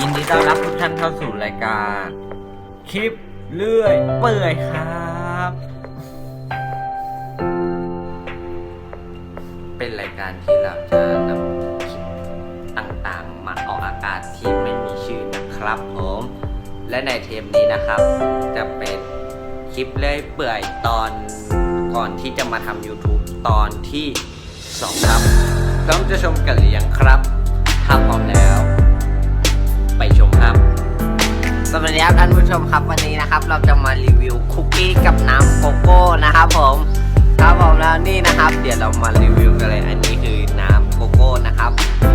ยินดีต้อนรับทุกท่านเข้าสู่รายการ คลิปเลื่อย เปื่อยครับ เป็นรายการที่เราจะนำคลิปต่างๆ มาออกอากาศที่ไม่มีชื่อนะครับผม และในเทปนี้นะครับ จะเป็นคลิปเลื่อยเปื่อยตอนก่อนที่จะมาทำ YouTube ตอนที่สองครับพร้อมจะชมกันหรือยังครับ สวัสดีครับท่านผู้ชมครับวันนี้นะครับ เราจะมารีวิวคุกกี้กับน้ำโกโก้นะครับผมครับผมแล้วนี่นะครับ เดี๋ยวเรามารีวิวกันเลย อันนี้คือน้ำโกโก้นะครับ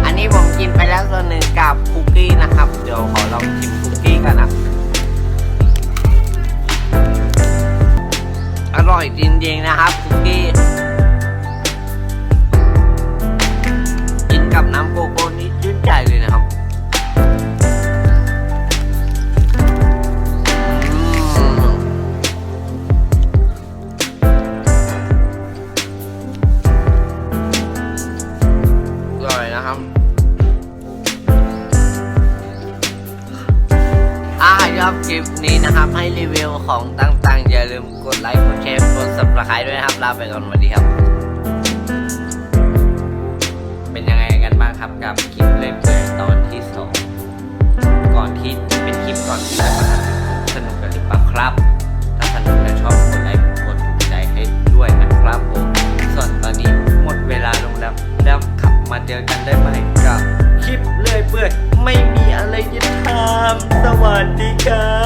อันนี้ผมกินไปแล้วส่วนหนึ่งกับคุกกี้นะครับ เดี๋ยวขอลองชิมคุกกี้กันนะอร่อยจริงๆนะครับคุกกี้ อบคลิปนี้นะครับ ให้รีวิวของต่างๆ อย่าลืมกดไลค์กดแชร์กดซับสไครต์ด้วยครับ ลาไปก่อนสวัสดีครับ เป็นยังไงกันบ้างครับกับคลิปเล่มเปื่อตอนที่สองก่อนที่เป็นคลิปก่อนที่จะมาสนุกกันหรือเปล่าครับ ถ้าสนุกและชอบกดไลค์กดถูกใจให้ด้วยนะครับผมส่วนตอนนี้หมดเวลาลงแล้วแล้วขับมาเจอกันได้ไหม่กับคลิปเลื่อยเปื่อยไม่มีอะไร prática.